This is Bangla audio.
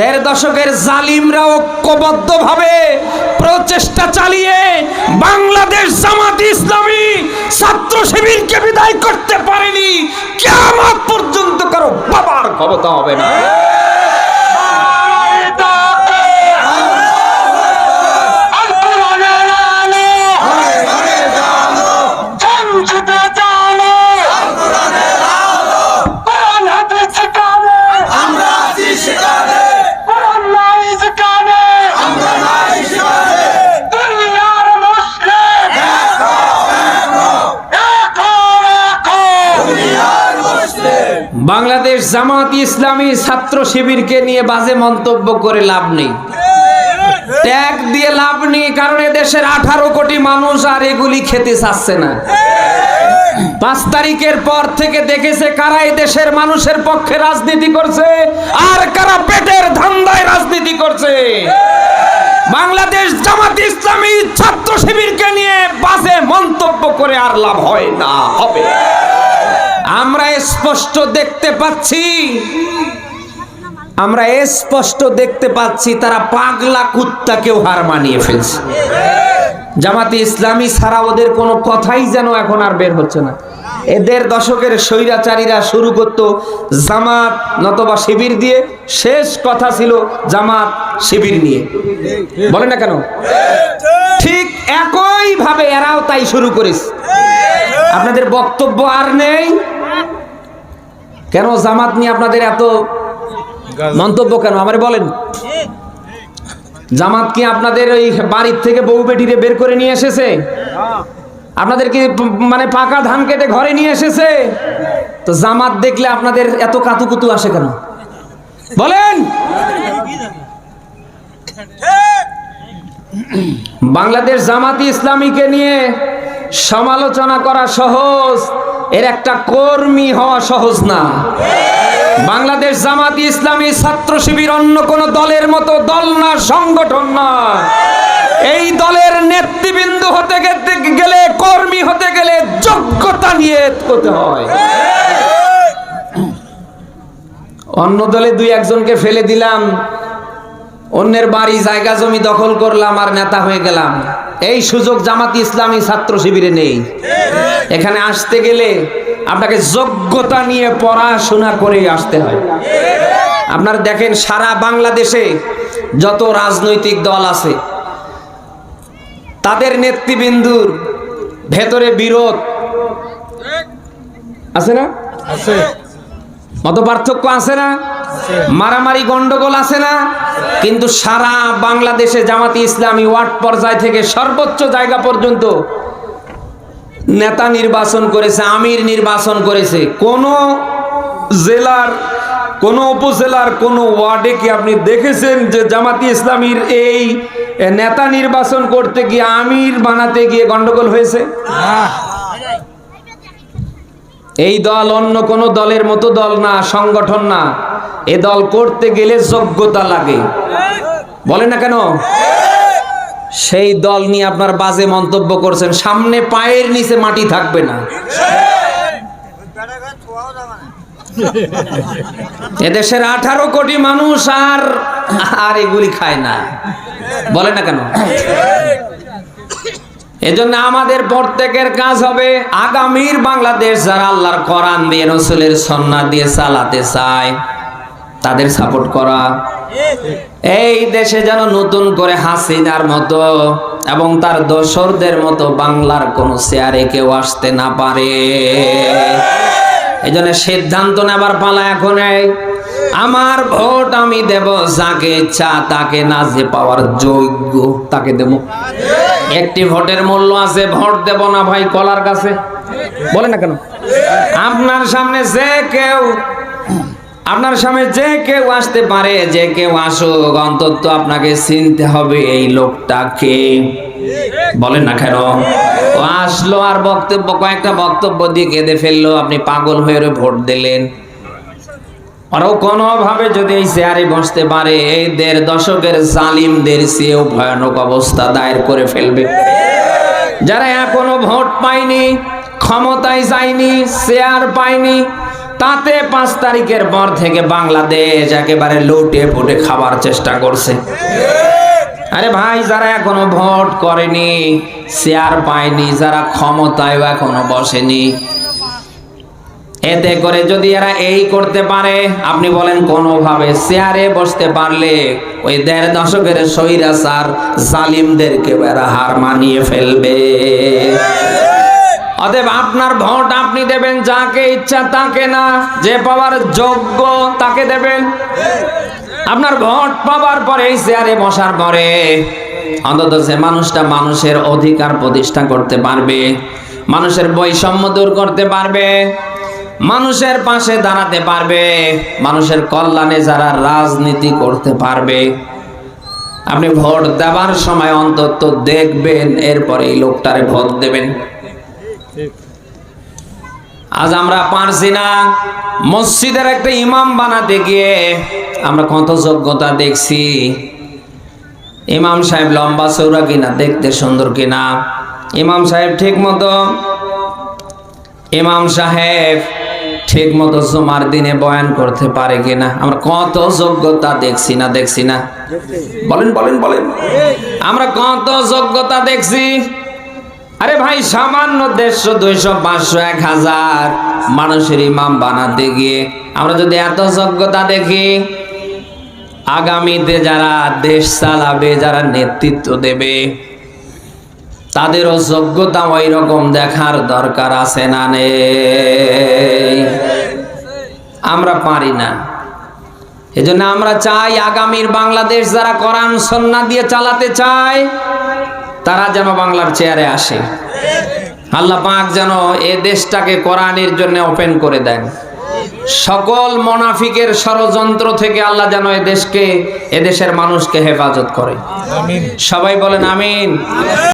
দেড় দশকের জালিমরা ঐক্যবদ্ধ ভাবে প্রচেষ্টা চালিয়ে বাংলাদেশ জামাত ইসলামী ছাত্র শিবিরকে বিদায় করতে পারেনি কেমন পর্যন্ত কারও বাবার ক্ষমতা হবে না আমরা আছি সেখানে আমরা নাই সেখানে দুনিয়ার মুসলিম বাংলাদেশ জামাত ইসলামী ছাত্র শিবিরকে নিয়ে বাজে মন্তব্য করে লাভ নেই। ট্যাগ দিয়ে লাভ নেই, কারণ দেশের আঠারো কোটি মানুষ আর এগুলি খেতে চাচ্ছে না। পাঁচ তারিখের পর থেকে দেখেছে কারা দেশের মানুষের পক্ষে রাজনীতি করছে আর কারা পেটের ধান্দায় রাজনীতি করছে। বাংলাদেশ জামাত ইসলামী ছাত্র শিবিরকে নিয়ে বাজে মন্তব্য করে আর লাভ হয় না, হবে। আমরা স্পষ্ট দেখতে পাচ্ছি। আমরা স্পষ্ট দেখতে পাচ্ছি তারা পাগলা কুত্তাকেও হার মানিয়ে ফেলছে। জামাতে ইসলামী ছাড়া ওদের কোনো কথাই যেন এখন আর বের হচ্ছে না। এদের দশকের স্বৈরাচারীরা শুরু করতো জামাত নতবা শিবির দিয়ে। শেষ কথা ছিল জামাত শিবির নিয়ে। বলে না কেন? ঠিক একই ভাবে এরাও তাই শুরু করেছে। আপনাদের বক্তব্য আর নেই। কেন জামাত নিয়ে আপনাদের এত মন্তব্য কেন? আমারে বলেন। জামাত কি আপনাদের ওই বাড়ির থেকে বউ বেটিরে বের করে নিয়ে এসেছে? আপনাদের কি মানে পাকা ধান কেটে ঘরে নিয়ে এসেছে? তো জামাত দেখলে আপনাদের এত কাতুকুতু আসে কেন? বলেন! বাংলাদেশ জামাতি ইসলামীকে নিয়ে সমালোচনা করা সহজ, এর একটা কর্মী হওয়া সহজ না। বাংলাদেশ জামাতি ইসলামী ছাত্র শিবির অন্য কোন দলের মতো দল না, সংগঠন না। এই দলের নেতৃবৃন্দ হতে গেলে, কর্মী হতে গেলে যোগ্যতা নিয়ে করতে হয়। অন্য দলে দুই একজনকে ফেলে দিলাম, অন্যের বাড়ি, জায়গা, জমি দখল করলাম আর নেতা হয়ে গেলাম। এই সুযোগ জামাতি ইসলামী ছাত্র শিবিরে নেই। এখানে আসতে গেলে আপনাকে যোগ্যতা নিয়ে পড়াশোনা করে আসতে হয়। আপনারা দেখেন সারা বাংলাদেশে যত রাজনৈতিক দল আছে তাদের নেতৃবৃন্দুর ভেতরে বিরোধ আছে না? মত পার্থক্য আছে না? মারামারি গন্ডগোল আছে না? কিন্তু সারা বাংলাদেশে জামাতি ইসলামী ওয়ার্ড পর্যায় থেকে সর্বোচ্চ জায়গা পর্যন্ত নেতা নির্বাচন করেছে আমির নির্বাচন করেছে। কোন জেলার কোন উপজেলার কোন ওয়ার্ডে কি আপনি দেখেছেন যে জামাতি ইসলামীর এই নেতা নির্বাচন করতে গিয়ে আমির বানাতে গিয়ে গন্ডগোল হয়েছে? এই দল অন্য কোন দলের মতো দল না, সংগঠন না। এ দল করতে গেলে যোগ্যতা লাগে। বলে না কেন? সেই দল নিয়ে আপনার বাজে মন্তব্য করছেন। সামনে পায়ের নিচে মাটি থাকবে না। এদেশের আঠারো কোটি মানুষ আর আর এগুলি খায় না। বলে না কেন? এজন্য আমাদের প্রত্যেকের কাজ হবে আগামীর বাংলাদেশ যারা আল্লাহর কোরআন দিয়ে, রসুলের সন্না দিয়ে চালাতে চায়, তাদের সাপোর্ট করা। এই দেশে যেন নতুন করে হাসিনার মতো এবং তার দোসরদের মতো বাংলার কোনো চেয়ারে কেউ আসতে না পারে। এই জন্য সিদ্ধান্ত নেবার পালা এখন আমার ভোট আমি দেব যাকে ইচ্ছা, তাকে না যে পাওয়ার যোগ্য, তাকে দেব। একটি ভোটের মূল্য আছে, ভোট দেব না ভাই কলার কাছে। বলে না কেন? আপনার সামনে যে কেউ, আপনার সামনে যে কেউ আসতে পারে, যে কেউ আসুক, অন্তত আপনাকে চিনতে হবে এই লোকটাকে বলেন না কেন? আসলো আর বক্তব্য, কয়েকটা বক্তব্য দিয়ে কেঁদে ফেলল, আপনি পাগল হয়ে ভোট দিলেন। আরও কোনোভাবে যদি এই চেয়ারে বসতে পারে, এই দেড় দশকের জালিমদের চেয়েও ভয়ানক অবস্থা দায়ের করে ফেলবে। যারা এখনও ভোট পায়নি, ক্ষমতায় যায়নি চেয়ার পায়নি, তাতে পাঁচ তারিখের পর থেকে বাংলাদেশ একেবারে লুটে ফুটে খাবার চেষ্টা করছে। আরে ভাই, যারা এখনও ভোট করেনি, শেয়ার পায়নি, যারা ক্ষমতায় এখনও বসেনি এতে করে যদি এরা এই করতে পারে, আপনি বলেন কোনোভাবে চেয়ারে বসতে পারলে ওই দেড় দশকের সৈরাচার জালিমদেরকে এরা হার মানিয়ে ফেলবে। অতএব আপনার ভোট আপনি দেবেন, যাকে ইচ্ছা তাকে না, যে পাওয়ার যোগ্য তাকে দেবেন। আপনার ভোট পাওয়ার পরে এই চেয়ারে বসার পরে অন্তত যে মানুষটা মানুষের অধিকার প্রতিষ্ঠা করতে পারবে, মানুষের বৈষম্য দূর করতে পারবে মানুষের পাশে দাঁড়াতে পারবে। মানুষের কল্যাণে যারা রাজনীতি করতে পারবে। আপনি ভোট দেওয়ার সময় অন্তত দেখবেন, এরপরে এই লোকটারে ভোট দেবেন। আজ আমরা পারছি না। মসজিদের একটা ইমাম বানাতে গিয়ে আমরা কত যোগ্যতা দেখছি। ইমাম সাহেব লম্বা চৌড়া কিনা, দেখতে সুন্দর কিনা। ইমাম সাহেব ঠিক মতো ইমাম সাহেব ঠিক মতো জুমার দিনে বয়ান করতে পারে কিনা? আমরা কত যোগ্যতা দেখছি না দেখছি না। বলেন বলেন বলেন। আমরা কত যোগ্যতা দেখছি? আরে ভাই, সামান্য দেড়শো, দুইশো, পাঁচশো, এক হাজার মানুষের ইমাম বানাতে গিয়ে আমরা যদি এত যোগ্যতা দেখি, আগামীতে যারা দেশ চালাবে, যারা নেতৃত্ব দেবে তাদেরও যোগ্যতা ওই রকম দেখার দরকার আছে না নেই। আমরা পারি না। এজন্য আমরা চাই আগামীর বাংলাদেশ যারা কোরআন সন্না দিয়ে চালাতে চায় তারা যেন বাংলার চেয়ারে আসে। আল্লাহ পাক যেন এ দেশটাকে কোরআনের জন্য ওপেন করে দেন। সকল মোনাফিকের ষড়যন্ত্র থেকে আল্লাহ যেন এ দেশকে এদেশের মানুষকে হেফাজত করে। সবাই বলেন আমিন।